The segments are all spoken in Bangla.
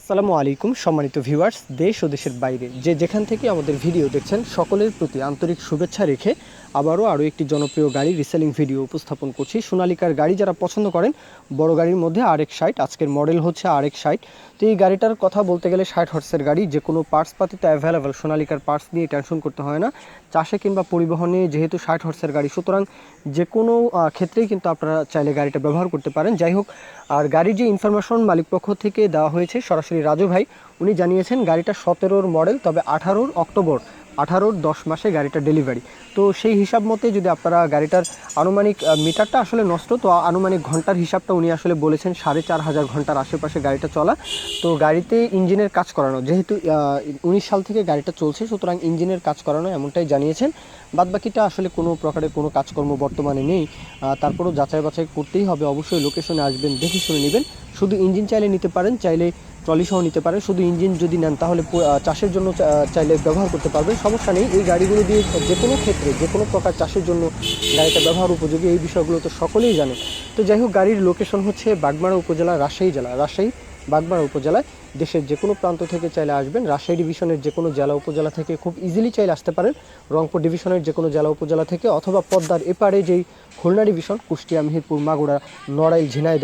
আসসালামু আলাইকুম, সম্মানিত ভিউয়ার্স দেশ ও দেশের বাইরে। যে যেখান থেকে আমাদের ভিডিও দেখছেন, সকলের প্রতি আন্তরিক শুভেচ্ছা রেখে আবারও আরও একটি জনপ্রিয় গাড়ি রিসেলিং ভিডিও উপস্থাপন করছি। সোনালিকার গাড়ি যারা পছন্দ করেন, বড় গাড়ির মধ্যে আরেক সাইট আজকের মডেল হচ্ছে আরেক সাইট তো এই গাড়িটার কথা বলতে গেলে ষাট হর্সের গাড়ি, যে কোনো পার্টস পাতিতে অ্যাভেলেবেল সোনালিকার পার্টস নিয়ে টেনশন করতে হয় না। চাষে কিংবা পরিবহনে যেহেতু ষাট হর্সের গাড়ি, সুতরাং যে কোনো ক্ষেত্রেই কিন্তু আপনারা চাইলে গাড়িটা ব্যবহার করতে পারেন। যাই হোক আর গাড়ির যে ইনফরমেশন মালিক পক্ষ থেকে দেওয়া হয়েছে সরাসরি রাজু ভাই, উনি জানিয়েছেন গাড়িটা সতেরোর মডেল তবে আঠারোর অক্টোবর আঠারোর দশ মাসে গাড়িটা ডেলিভারি তো সেই হিসাব মতে যদি আপনারা গাড়িটার আনুমানিক মিটারটা আসলে নষ্ট, তো আনুমানিক ঘণ্টার হিসাবটা উনি আসলে বলেছেন সাড়ে চার হাজার ঘণ্টার আশেপাশে গাড়িটা চলা। তো গাড়িতে ইঞ্জিনের কাজ করানো, যেহেতু উনিশ সাল থেকে গাড়িটা চলছে, সুতরাং ইঞ্জিনের কাজ করানো এমনটাই জানিয়েছেন। বাদবাকিটা আসলে কোনো প্রকারের কোনো কাজকর্ম বর্তমানে নেই। তারপরেও যাচাই বাছাই করতেই হবে। অবশ্যই লোকেশনে আসবেন, দেখে শুনে নেবেন। শুধু ইঞ্জিন চাইলে নিতে পারেন, চাইলে ট্রলি সহ নিতে পারেন শুধু ইঞ্জিন যদি নেন, তাহলে চাষের জন্য চাইলে ব্যবহার করতে পারবেন। সমস্যা নেই, এই গাড়িগুলো দিয়ে যে কোনো ক্ষেত্রে, যে কোনো প্রকার চাষের জন্য গাড়িটা ব্যবহার উপযোগী, এই বিষয়গুলো তো সকলেই জানে। তো যাই হোক, গাড়ির লোকেশন হচ্ছে বাগমারা উপজেলা, রাজশাহী জেলা। রাজশাহী বাগমারা উপজেলায় দেশের যে কোনো প্রান্ত থেকে চাইলে আসবেন। রাজশাহী ডিভিশনের যে কোনো জেলা উপজেলা থেকে খুব ইজিলি চাইলে আসতে পারেন। রংপুর ডিভিশনের যে কোনো জেলা উপজেলা থেকে অথবা পদ্মার এপারে যেই খুলনা ডিভিশন, কুষ্টিয়া, মেহেরপুর, মাগুরা, নড়াইল ঝিনাইদ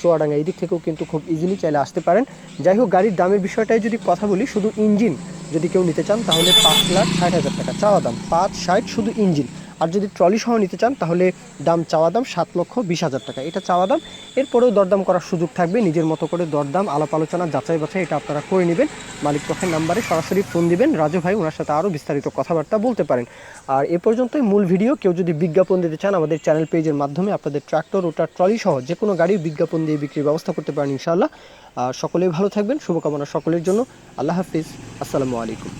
চুয়াডাঙ্গা, এই দিক থেকেও কিন্তু খুব ইজিলি চাইলে আসতে পারেন। যাই হোক, গাড়ির দামের বিষয়টাই যদি কথা বলি, শুধু ইঞ্জিন যদি কেউ নিতে চান, তাহলে পাঁচ লাখ ষাট হাজার টাকা। চাওয়া দাম, পাঁচ ষাট শুধু ইঞ্জিন। আর যদি ট্রলি সহ নিতে চান, তাহলে দাম চাওয়া দাম সাত লক্ষ বিশ হাজার টাকা। এটা চাওয়া দাম। এরপরেও দরদাম করার সুযোগ থাকবে। নিজের মতো করে দরদাম, আলাপ আলোচনা, যাচাই বাছাই এটা আপনারা করে নেবেন। মালিক পক্ষের নাম্বারে সরাসরি ফোন দিবেন। রাজু ভাই ওনার সাথে আরও বিস্তারিত কথাবার্তা বলতে পারেন। আর এ পর্যন্তই মূল ভিডিও। কেউ যদি বিজ্ঞাপন দিতে চান, আমাদের চ্যানেল পেজের মাধ্যমে আপনাদের ট্র্যাক্টর ওটা ট্রলি সহ যে কোনো গাড়ির বিজ্ঞাপন দিয়ে বিক্রির ব্যবস্থা করতে পারেন ইনশাআল্লাহ। আর সকলেই ভালো থাকবেন। শুভকামনা সকলের জন্য। আল্লাহ হাফিজ। আসসালামু আলাইকুম।